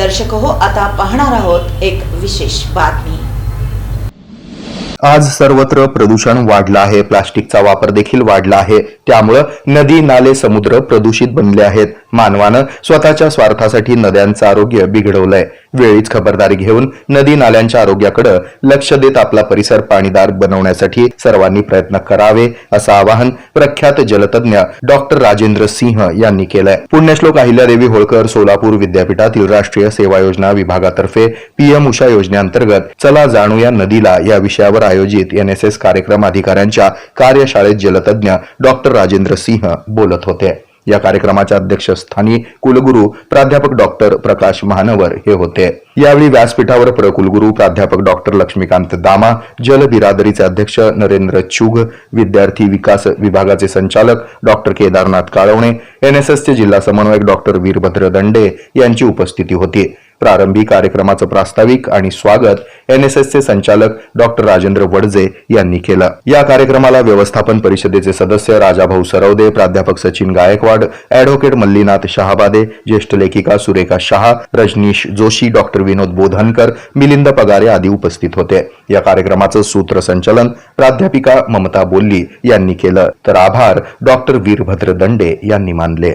दर्शक हो आता पाहणार आहोत एक विशेष बातमी. आज सर्वत्र प्रदूषण वाढलं आहे. प्लास्टिकचा वापर देखील वाढला आहे. त्यामुळं नदी नाले समुद्र प्रदूषित बनले आहेत. मानवानं स्वतःच्या स्वार्थासाठी नद्यांचं आरोग्य बिघडवलंय. वेळीच खबरदारी घेऊन नदी नाल्यांच्या आरोग्याकडे लक्ष देत आपला परिसर पाणीदार बनवण्यासाठी सर्वांनी प्रयत्न करावे असं आवाहन प्रख्यात जलतज्ञ डॉक्टर राजेंद्र सिंह यांनी केलंय. पुण्यश्लोक अहिल्यादेवी होळकर सोलापूर विद्यापीठातील राष्ट्रीय सेवा योजना विभागातर्फे पीएम उषा योजनेअंतर्गत चला जाणूया नदीला या विषयावर आयोजित एनएसएस कार्यक्रम अधिकाऱ्यांच्या कार्यशाळेत जलतज्ञ डॉक्टर राजेंद्र सिंह बोलत होते. या कार्यक्रमाच्या अध्यक्षस्थानी कुलगुरू प्राध्यापक डॉक्टर प्रकाश महानवर हे होते. यावेळी व्यासपीठावर प्रकुलगुरू प्राध्यापक डॉक्टर लक्ष्मीकांत दामा जल बिरादरीचे अध्यक्ष नरेंद्र चुग विद्यार्थी विकास विभागाचे संचालक डॉक्टर केदारनाथ काळवणे एनएसएसचे जिल्हा समन्वयक डॉक्टर वीरभद्र दंडे यांची उपस्थिती होती. प्रारंभी कार्यक्रमाचं प्रास्ताविक आणि स्वागत एनएसएसचे संचालक डॉक्टर राजेंद्र वडजे यांनी केलं. या कार्यक्रमाला व्यवस्थापन परिषदेचे सदस्य राजाभाऊ सरवदे प्राध्यापक सचिन गायकवाड अॅडव्होकेट मल्लीनाथ शहाबादे ज्येष्ठ लेखिका सुरेखा शहा रजनीश जोशी डॉक्टर विनोद बोधनकर मिलिंद पगारे आदी उपस्थित होते. या कार्यक्रमाचं सूत्रसंचलन प्राध्यापिका ममता बोल्ली यांनी केलं. तर आभार डॉक्टर वीरभद्र दंडे यांनी मानले.